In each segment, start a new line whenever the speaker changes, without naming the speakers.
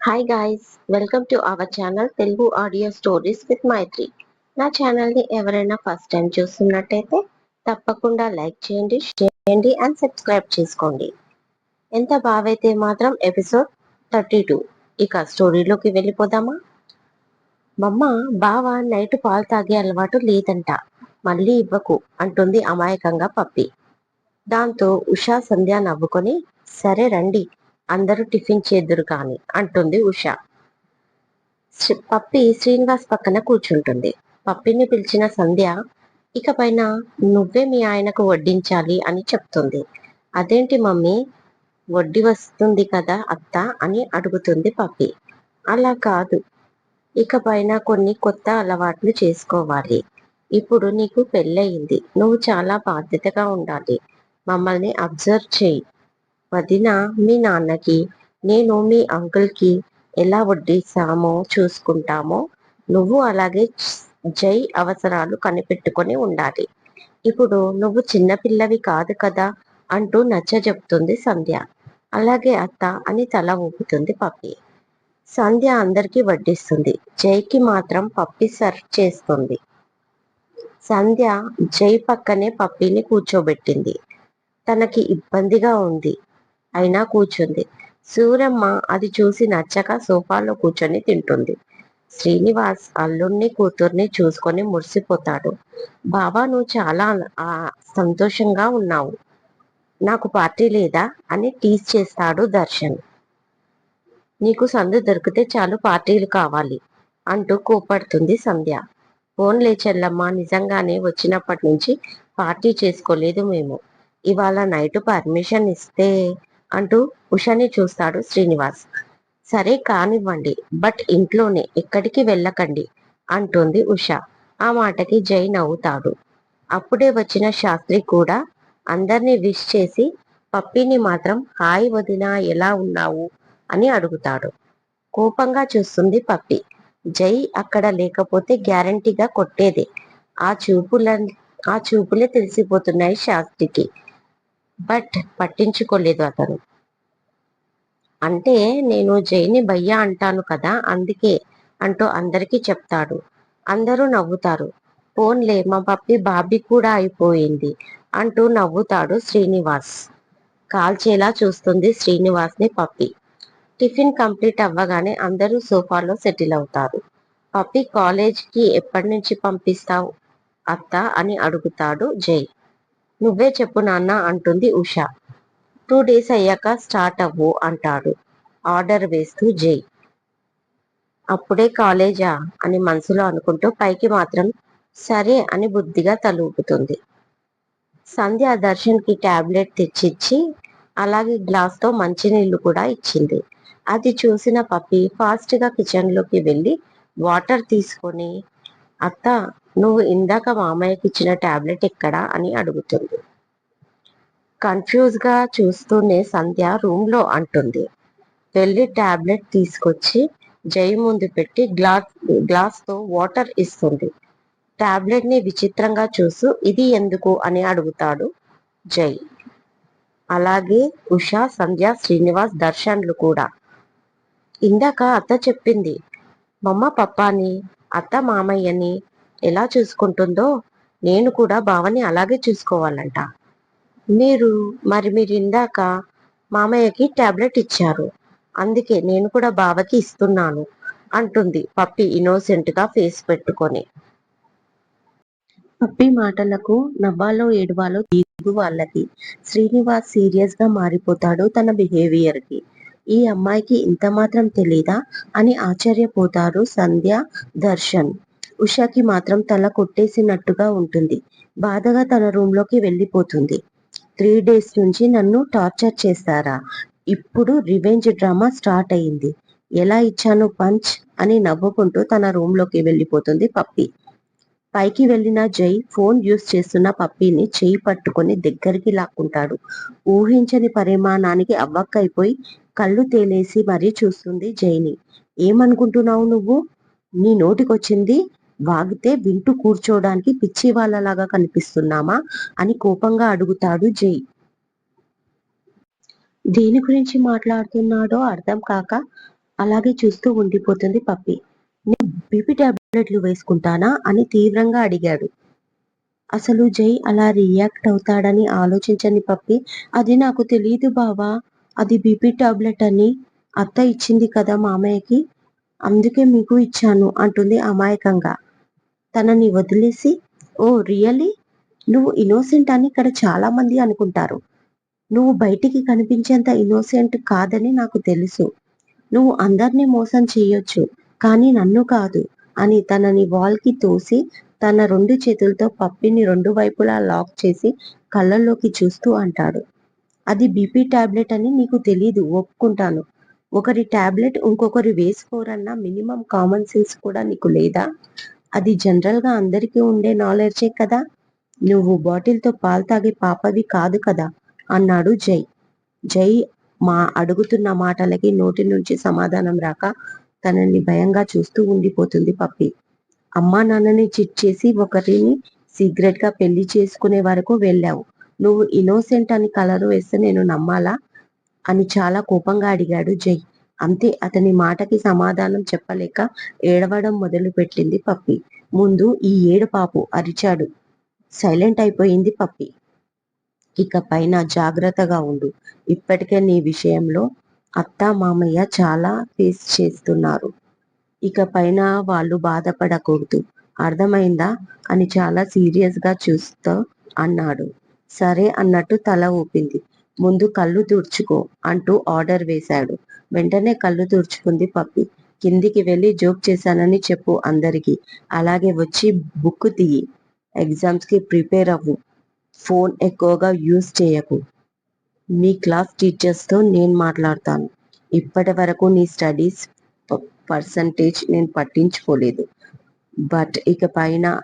Hi guys welcome to our channel Telugu audio stories with Maitri నా ఛానల్ని ఎవరైనా first time చూస్తున్నట్టయితే తప్పకుండా లైక్ చేయండి షేర్ చేయండి అండ్ సబ్స్క్రైబ్ చేసుకోండి. ఎంత బాగైతే మాత్రం ఎపిసోడ్ థర్టీ టూ ఇక స్టోరీలోకి వెళ్ళిపోదామా? మమ్మ బావ నైట్ పాలు తాగే అలవాటు లేదంట. మళ్ళీ ఇవ్వకు అంటుంది అమాయకంగా పప్పి. దాంతో ఉషా సంధ్య నవ్వుకొని సరే రండి అందరూ టిఫిన్ చేద్దురు కాని అంటుంది ఉష. పప్పి శ్రీనివాస్ పక్కన కూర్చుంటుంది. పప్పిని పిలిచిన సంధ్య ఇకపైన నువ్వే మీ ఆయనకు వడ్డించాలి అని చెప్తుంది. అదేంటి మమ్మీ? వడ్డీ వస్తుంది కదా అత్త అని అడుగుతుంది పప్పి. అలా కాదు. ఇక పైన కొన్ని కొత్త అలవాట్లు చేసుకోవాలి. ఇప్పుడు నీకు పెళ్ళయింది. నువ్వు చాలా బాధ్యతగా ఉండాలి. మమ్మల్ని అబ్జర్వ్ చేయి. వదిన మీ నాన్నకి నేను మీ అంకుల్కి ఎలా వడ్డిస్తామో చూసుకుంటామో నువ్వు అలాగే జై అవసరాలు కనిపెట్టుకొని ఉండాలి. ఇప్పుడు నువ్వు చిన్నపిల్లవి కాదు కదా అంటూ నచ్చ చెప్తుంది సంధ్య. అలాగే అత్త అని తల ఊపుతుంది పప్పి. సంధ్య అందరికీ వడ్డిస్తుంది. జైకి మాత్రం పప్పి సర్వ్ చేస్తుంది. సంధ్య జై పక్కనే పప్పిని కూర్చోబెట్టింది. తనకి ఇబ్బందిగా ఉంది. అయినా కూర్చుంది. సూరమ్మ అది చూసి నచ్చక సోఫాలో కూర్చొని తింటుంది. శ్రీనివాస్ అల్లుణ్ణి కూతుర్ని చూసుకొని మురిసిపోతాడు. బాబా నువ్వు చాలా సంతోషంగా ఉన్నావు. నాకు పార్టీ లేదా? అని టీస్ చేస్తాడు దర్శన్. నీకు సందు దొరికితే చాలు పార్టీలు కావాలి అంటూ కోపడుతుంది సంధ్య. ఫోన్లే చెల్లమ్మ నిజంగానే వచ్చినప్పటి నుంచి పార్టీ చేసుకోలేదు మేము. ఇవాళ నైట్ పర్మిషన్ ఇస్తే అంటూ ఉషని చూస్తాడు శ్రీనివాస్. సరే కానివ్వండి బట్ ఇంట్లోనే ఎక్కడికి వెళ్ళకండి అంటుంది ఉష. ఆ మాటకి జై నవ్వుతాడు. అప్పుడే వచ్చిన శాస్త్రి కూడా అందరినీ విష్ చేసి పప్పిని మాత్రం హాయ్ వదినా ఎలా ఉన్నావు? అని అడుగుతాడు. కోపంగా చూస్తుంది పప్పి. జై అక్కడ లేకపోతే గ్యారంటీగా కొట్టేదే. ఆ చూపుల ఆ చూపులే తెలిసిపోతున్నాయి శాస్త్రికి. బట్ పట్టించుకోలేదు అతను. అంటే నేను జైని భయ్యా అంటాను కదా అందుకే అంటూ అందరికీ చెప్తాడు. అందరూ నవ్వుతారు. పోన్లే మా పప్పి బాబీ కూడా అయిపోయింది అంటూ నవ్వుతాడు శ్రీనివాస్. కాల్చేలా చూస్తుంది శ్రీనివాస్ని పప్పి. టిఫిన్ కంప్లీట్ అవ్వగానే అందరూ సోఫాలో సెటిల్ అవుతారు. పప్పి కాలేజ్కి ఎప్పటి నుంచి పంపిస్తావు అత్త అని అడుగుతాడు జై. నువ్వే చెప్పు నాన్న అంటుంది ఉష. టూ డేస్ అయ్యాక స్టార్ట్ అవ్వు అంటాడు. ఆర్డర్ వేస్తూ జై. అప్పుడే కాలేజా అని మనసులో అనుకుంటూ పైకి మాత్రం సరే అని బుద్ధిగా తలూపుతుంది సంధ్య దర్శన్కి ట్యాబ్లెట్ తెచ్చిచ్చి అలాగే గ్లాస్తో మంచినీళ్ళు కూడా ఇచ్చింది. అది చూసిన పప్పి ఫాస్ట్గా కిచెన్లోకి వెళ్ళి వాటర్ తీసుకొని అత్త నువ్వు ఇందాక మామయ్యకి ఇచ్చిన టాబ్లెట్ ఎక్కడా అని అడుగుతుంది. కన్ఫ్యూజ్గా చూస్తూనే సంధ్య రూమ్లో అంటుంది. వెళ్ళి టాబ్లెట్ తీసుకొచ్చి జై ముందు పెట్టి గ్లాస్ గ్లాస్తో వాటర్ ఇస్తుంది. టాబ్లెట్ని విచిత్రంగా చూసు ఇది ఎందుకు అని అడుగుతాడు జై. అలాగే ఉషా సంధ్య శ్రీనివాస్ దర్శన్లు కూడా. ఇందాక అత్త చెప్పింది మమ్మ పప్పాని అత్త మామయ్యని ఎలా చూసుకుంటుందో నేను కూడా బావని అలాగే చూసుకోవాలంట. మీరు మరి మీరు ఇందాక మామయ్యకి టాబ్లెట్ ఇచ్చారు. అందుకే నేను కూడా బావకి ఇస్తున్నాను అంటుంది పప్పి ఇన్నోసెంట్గా ఫేస్ పెట్టుకొని. పప్పి మాటలకు నవ్వాలో ఏడవాలో తీరు వాళ్ళకి. శ్రీనివాస్ సీరియస్గా మారిపోతాడు తన బిహేవియర్కి ఈ అమ్మాయికి ఇంత మాత్రం తెలీదా అని ఆశ్చర్యపోతారు సంధ్య దర్శన్. ఉషాకి మాత్రం తల కొట్టేసినట్టుగా ఉంటుంది. బాధగా తన రూమ్లోకి వెళ్ళిపోతుంది. త్రీ డేస్ నుంచి నన్ను టార్చర్ చేస్తారా? ఇప్పుడు రివెంజ్ డ్రామా స్టార్ట్ అయింది. ఎలా ఇచ్చాను పంచ్? అని నవ్వుకుంటూ తన రూమ్లోకి వెళ్ళిపోతుంది పప్పి. పైకి వెళ్ళిన జై ఫోన్ యూస్ చేస్తున్న పప్పీని చేయి పట్టుకొని దగ్గరికి లాక్కుంటాడు. ఊహించని పరిమాణానికి అవ్వక్కైపోయి కళ్ళు తేలేసి మరీ చూస్తుంది జైని. ఏమనుకుంటున్నావు నువ్వు? నీ నోటికొచ్చింది? వాగితే వింటూ కూర్చోవడానికి పిచ్చి వాళ్ళలాగా కనిపిస్తున్నామా అని కోపంగా అడుగుతాడు జై. దేని గురించి మాట్లాడుతున్నాడో అర్థం కాక అలాగే చూస్తూ ఉండిపోతుంది పప్పి. నేను బీపీ టాబ్లెట్లు వేసుకుంటానా? అని తీవ్రంగా అడిగాడు. అసలు జై అలా రియాక్ట్ అవుతాడని ఆలోచించని పప్పి. అది నాకు తెలియదు బావా. అది బీపీ టాబ్లెట్ అని అత్త ఇచ్చింది కదా మామయ్యకి. అందుకే మీకు ఇచ్చాను అంటుంది అమాయకంగా. తనని వదిలేసి ఓ రియలీ నువ్వు ఇన్నోసెంట్ అని ఇక్కడ చాలా మంది అనుకుంటారు. నువ్వు బయటికి కనిపించేంత ఇన్నోసెంట్ కాదని నాకు తెలుసు. నువ్వు అందరినీ మోసం చేయొచ్చు కానీ నన్ను కాదు అని తనని వాల్కి తోసి తన రెండు చేతులతో పప్పిని రెండు వైపులా లాక్ చేసి కళ్ళల్లోకి చూస్తూ అంటాడు. అది బీపీ టాబ్లెట్ అని నీకు తెలీదు ఒప్పుకుంటాను. ఒకరి టాబ్లెట్ ఇంకొకరు వేసుకోరన్న మినిమం కామన్ సెన్స్ కూడా నీకు లేదా? అది జనరల్గా అందరికీ ఉండే నాలెడ్జే కదా. నువ్వు బాటిల్తో పాలు తాగే పాపవి కాదు కదా. అన్నాడు జై. జై మా అడుగుతున్న మాటలకి నోటి నుంచి సమాధానం రాక తనని భయంగా చూస్తూ ఉండిపోతుంది పప్పి. అమ్మా నాన్నని చిట్ చేసి ఒకరిని సీక్రెట్గా పెళ్ళి చేసుకునే వరకు వెళ్ళావు. నువ్వు ఇన్నోసెంట్ అని కలరు వేస్తే నేను నమ్మాలా? అని చాలా కోపంగా అడిగాడు జై. అంతే అతని మాటకి సమాధానం చెప్పలేక ఏడవడం మొదలు పెట్టింది పప్పి. ముందు ఈ ఏడు పాపు అరిచాడు. సైలెంట్ అయిపోయింది పప్పి. ఇక పైన జాగ్రత్తగా ఉండు. ఇప్పటికే నీ విషయంలో అత్త మామయ్య చాలా ఫేస్ చేస్తున్నారు. ఇక పైన వాళ్ళు బాధపడకూడదు. అర్థమైందా? అని చాలా సీరియస్గా చూస్తూ అన్నాడు. సరే అన్నట్టు తల ఊపింది. ముందు కళ్ళు తుడుచుకో అంటూ ఆర్డర్ వేశాడు. వెంటనే కళ్ళు తుడుచుకుంది పప్పి. కిందికి వెళ్ళి జోక్ చేశానని చెప్పు అందరికి. అలాగే వచ్చి బుక్ తీయి. ఎగ్జామ్స్కి ప్రిపేర్ అవ్వు. ఫోన్ ఎక్కువగా యూజ్ చేయకు. మీ క్లాస్ టీచర్స్తో నేను మాట్లాడతాను. ఇప్పటి వరకు నీ స్టడీస్ పర్సంటేజ్ నేను పట్టించుకోలేదు. బట్ ఇక పైన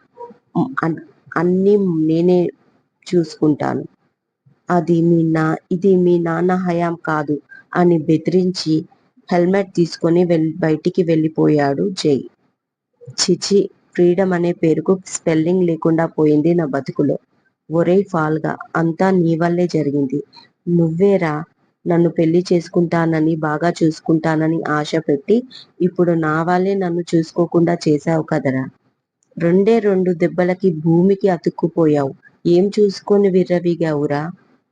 అన్- అన్ని నేనే చూసుకుంటాను. అది మీ నా ఇది మీ నాన్న హయాం కాదు. అని బెదిరించి హెల్మెట్ తీసుకొని వెల్ బయటికి వెళ్ళిపోయాడు జై. చిచి ఫ్రీడమ్ అనే పేరుకు స్పెల్లింగ్ లేకుండా పోయింది నా బతుకులో. ఒరే ఫాల్గా అంతా నీ వల్లే జరిగింది. నువ్వేరా నన్ను పెళ్ళి చేసుకుంటానని బాగా చూసుకుంటానని ఆశ పెట్టి ఇప్పుడు నా వాళ్ళే నన్ను చూసుకోకుండా చేశావు కదరా. రెండే రెండు దెబ్బలకి భూమికి అతుక్కుపోయావు. ఏం చూసుకొని విర్రవీగావురా?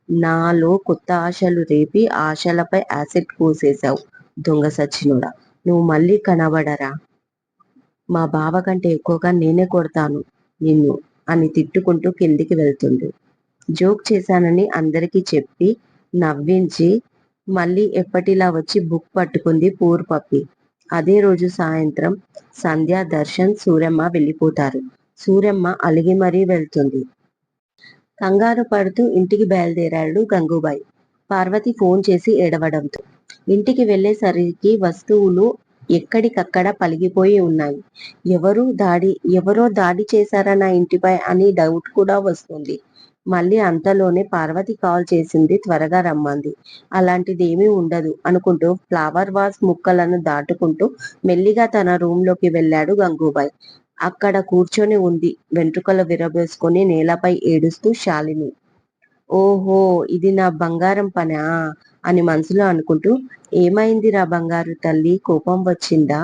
నాలో కొత్త ఆశలు రేపి ఆశలపై యాసిడ్ పోసేశావు దొంగ సచ్చినుడా. నువ్వు మళ్ళీ కనబడరా? మా బావ కంటే ఎక్కువగా నేనే కొడతాను నిన్ను అని తిట్టుకుంటూ కిందికి వెళ్తుంది జోక్ చేశానని అందరికీ చెప్పి నవ్వించి మళ్ళీ ఎప్పటిలా వచ్చి బుక్ పట్టుకుంది పూర్ పప్పి. అదే రోజు సాయంత్రం సంధ్య దర్శన్ సూర్యమ్మ వెళ్ళిపోతారు. సూర్యమ్మ అలిగి మరీ వెళ్తుంది. కంగారు పడుతూ ఇంటికి బయలుదేరాడు గంగూబాయ్. పార్వతి ఫోన్ చేసి ఏడవడంతో. ఇంటికి వెళ్ళేసరికి వస్తువులు ఎక్కడికక్కడ పలిగిపోయి ఉన్నాయి. ఎవరు దాడి ఎవరో దాడి చేశారా నా ఇంటిపై అని డౌట్ కూడా వస్తుంది. మళ్ళీ అంతలోనే పార్వతి కాల్ చేసింది త్వరగా రమ్మంది. అలాంటిది ఏమీ ఉండదు అనుకుంటూ ఫ్లవర్ వాస్ ముక్కలను దాటుకుంటూ మెల్లిగా తన రూమ్లోకి వెళ్ళాడు గంగూబాయ్. అక్కడ కూర్చొని ఉంది. వెంట్రుకలు విరబోసుకొని నేలపై ఏడుస్తూ శాలిని. ఓహో ఇది నా బంగారం పనా? అని మనసులో అనుకుంటూ ఏమైంది రా బంగారు తల్లి కోపం వచ్చిందా?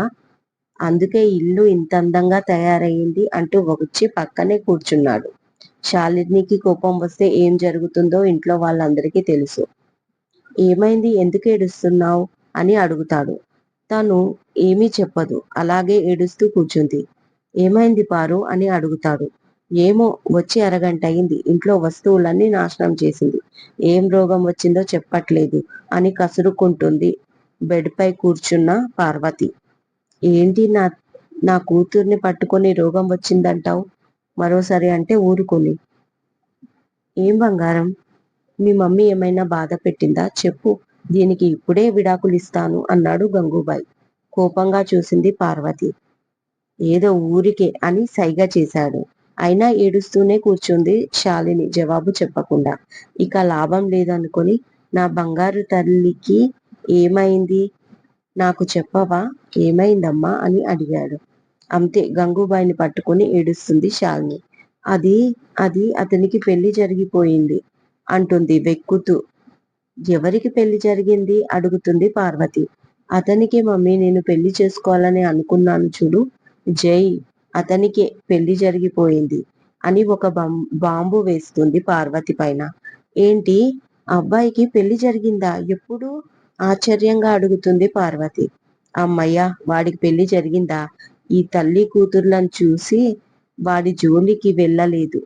అందుకే ఇల్లు ఇంత అందంగా తయారయ్యింది అంటూ వచ్చి పక్కనే కూర్చున్నాడు. శాలినికి కోపం వస్తే ఏం జరుగుతుందో ఇంట్లో వాళ్ళందరికీ తెలుసు. ఏమైంది? ఎందుకు ఏడుస్తున్నావు? అని అడుగుతాడు. తను ఏమీ చెప్పదు. అలాగే ఏడుస్తూ కూర్చుంది. ఏమైంది పారు అని అడుగుతాడు. ఏమో వచ్చి అరగంట అయింది. ఇంట్లో వస్తువులన్నీ నాశనం చేసింది. ఏం రోగం వచ్చిందో చెప్పట్లేదు అని కసురుకుంటుంది బెడ్పై కూర్చున్న పార్వతి. ఏంటి నా నా కూతుర్ని పట్టుకొని రోగం వచ్చిందంటావు? మరోసారి అంటే ఊరుకొని. ఏం బంగారం? మీ మమ్మీ ఏమైనా బాధ పెట్టిందా? చెప్పు. దీనికి ఇప్పుడే విడాకులు ఇస్తాను అన్నాడు గంగూబాయ్. కోపంగా చూసింది పార్వతి. ఏదో ఊరికే అని సైగా చేశాడు. అయినా ఏడుస్తూనే కూర్చుంది శాలిని జవాబు చెప్పకుండా. ఇక లాభం లేదనుకొని నా బంగారు తల్లికి ఏమైంది? నాకు చెప్పవా? ఏమైందమ్మా? అని అడిగాడు. అంతే గంగూబాయిని పట్టుకొని ఏడుస్తుంది శాలిని. అది అది అతనికి పెళ్ళి జరిగిపోయింది అంటుంది వెక్కుతూ. ఎవరికి పెళ్ళి జరిగింది? అడుగుతుంది పార్వతి.
అతనికే మమ్మీ నేను పెళ్ళి చేసుకోవాలని అనుకున్నాను చూడు జై అతనికి పెళ్ళి జరిగిపోయింది అని ఒక బాంబు వేస్తుంది పార్వతి పైన. ఏంటి? అబ్బాయికి పెళ్ళి జరిగిందా? ఎప్పుడు? ఆశ్చర్యంగా అడుగుతుంది పార్వతి. అమ్మయ్య వాడికి పెళ్ళి జరిగిందా? ఈ తల్లి కూతుర్లను చూసి వాడి జోలికి వెళ్ళలేదు.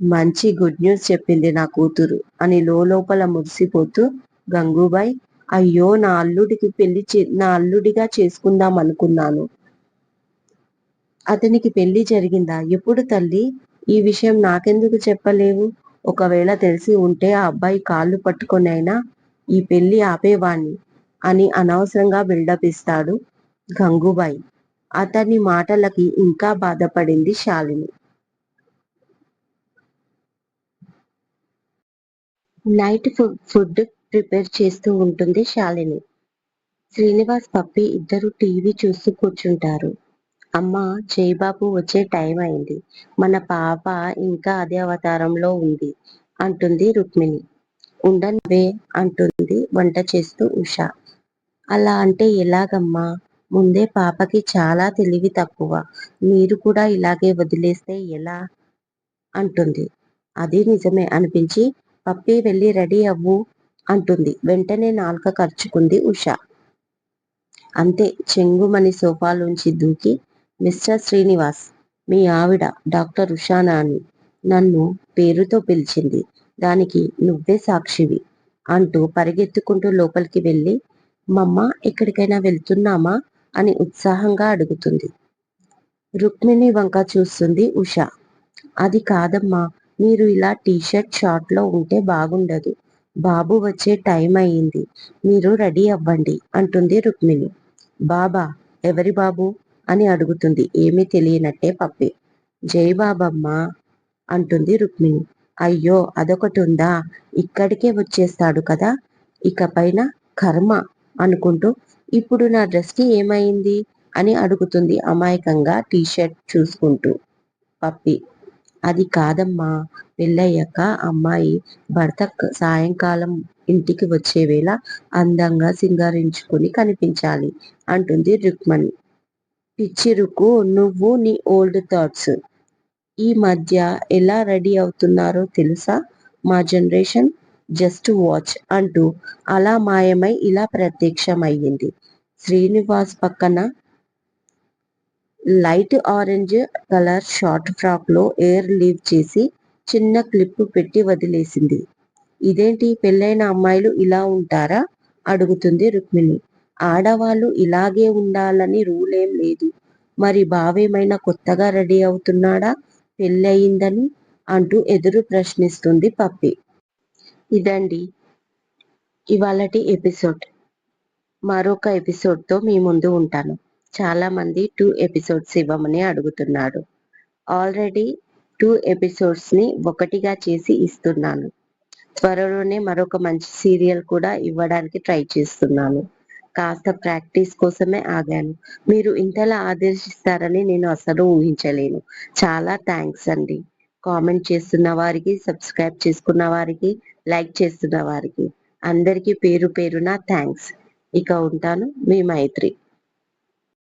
మంచి గుడ్ న్యూస్ చెప్పింది నా కూతురు అని లోపల మురిసిపోతూ గంగూబాయ్ అయ్యో నా అల్లుడికి పెళ్ళి నా అల్లుడిగా చేసుకుందాం అనుకున్నాను. అతనికి పెళ్ళి జరిగిందా? ఎప్పుడు తల్లి? ఈ విషయం నాకెందుకు చెప్పలేవు? ఒకవేళ తెలిసి ఉంటే ఆ అబ్బాయి కాళ్ళు పట్టుకొనైనా ఈ పెళ్ళి ఆపేవాణ్ణి అని అనవసరంగా బిల్డప్ ఇస్తాడు గంగూబాయి. అతని మాటలకి ఇంకా బాధపడింది శాలిని. నైట్ ఫుడ్ ప్రిపేర్ చేస్తూ ఉంటుంది శాలిని. శ్రీనివాస్ పప్పి ఇద్దరు టీవీ చూస్తూ కూర్చుంటారు. అమ్మ జయబాబు వచ్చే టైం అయింది. మన పాప ఇంకా అదే అవతారంలో ఉంది అంటుంది రుక్మిణి. ఉండనివే అంటుంది వంట చేస్తూ ఉష. అలా అంటే ఎలాగమ్మా? ముందే పాపకి చాలా తెలివి తక్కువ. మీరు కూడా ఇలాగే వదిలేస్తే ఎలా? అంటుంది. అది నిజమే అనిపించి పప్పి వెళ్ళి రెడీ అవ్వు అంటుంది. వెంటనే నాలుక ఖర్చుకుంది ఉష. అంతే చెంగుమని సోఫాలోంచి దూకి మిస్టర్ శ్రీనివాస్ మీ ఆవిడ డాక్టర్ ఉషానా అని నన్ను పేరుతో పిలిచింది. దానికి నువ్వే సాక్షివి అంటూ పరిగెత్తుకుంటూ లోపలికి వెళ్ళి మమ్మ ఎక్కడికైనా వెళ్తున్నామా? అని ఉత్సాహంగా అడుగుతుంది. రుక్మిణి వంక చూస్తుంది ఉష. అది కాదమ్మా మీరు ఇలా టీషర్ట్ షార్ట్లో ఉంటే బాగుండదు. బాబు వచ్చే టైం అయ్యింది. మీరు రెడీ అవ్వండి అంటుంది రుక్మిణి. బాబా ఎవరి బాబు? అని అడుగుతుంది. ఏమీ తెలియనట్టే పప్పి. జై బాబమ్మ అంటుంది రుక్మిణి. అయ్యో అదొకటి ఉందా? ఇక్కడికే వచ్చేస్తాడు కదా? ఇక పైన కర్మ అనుకుంటూ ఇప్పుడు నా డ్రెస్కి ఏమైంది? అని అడుగుతుంది అమాయకంగా టీషర్ట్ చూసుకుంటూ పప్పి. అది కాదమ్మా. పెళ్ళయ్యాక అమ్మాయి భర్త సాయంకాలం ఇంటికి వచ్చే వేళ అందంగా సింగారించుకుని కనిపించాలి అంటుంది రుక్మణి. పిచ్చిరుకు నువ్వు నీ ఓల్డ్ థాట్స్. ఈ మధ్య ఎలా రెడీ అవుతున్నారో తెలుసా? మా జనరేషన్ జస్ట్ వాచ్ అంటూ అలా మాయమై ఇలా ప్రత్యక్షమయ్యింది. శ్రీనివాస్ పక్కన లైట్ ఆరెంజ్ కలర్ షార్ట్ ఫ్రాక్లో ఎయిర్ లీవ్ చేసి చిన్న క్లిప్ పెట్టి వదిలేసింది. ఇదేంటి పెళ్ళైన అమ్మాయిలు ఇలా ఉంటారా? అడుగుతుంది రుక్మిణి. ఆడవాళ్ళు ఇలాగే ఉండాలని రూలేం లేదు. మరి బావేమైనా కొత్తగా రెడీ అవుతున్నాడా? పెళ్ళయిందని అంటూ ఎదురు ప్రశ్నిస్తుంది పప్పి. ఇదండి ఇవాళటి ఎపిసోడ్. మరొక ఎపిసోడ్తో మీ ముందు ఉంటాను. చాలామంది టూ ఎపిసోడ్స్ ఇవ్వమని అడుగుతున్నాడు ఆల్రెడీ టూ ఎపిసోడ్స్ని ఒకటిగా చేసి ఇస్తున్నాను. త్వరలోనే మరొక మంచి సీరియల్ కూడా ఇవ్వడానికి ట్రై చేస్తున్నాను. కాస్త ప్రాక్టీస్ కోసమే ఆగాను. మీరు ఇంతలా ఆదర్శిస్తారని నేను అసలు ఊహించలేను. చాలా థ్యాంక్స్ అండి. కామెంట్ చేస్తున్న వారికి సబ్స్క్రైబ్ చేసుకున్న వారికి లైక్ చేస్తున్న వారికి అందరికీ పేరు పేరున థ్యాంక్స్. ఇక ఉంటాను మీ మైత్రి.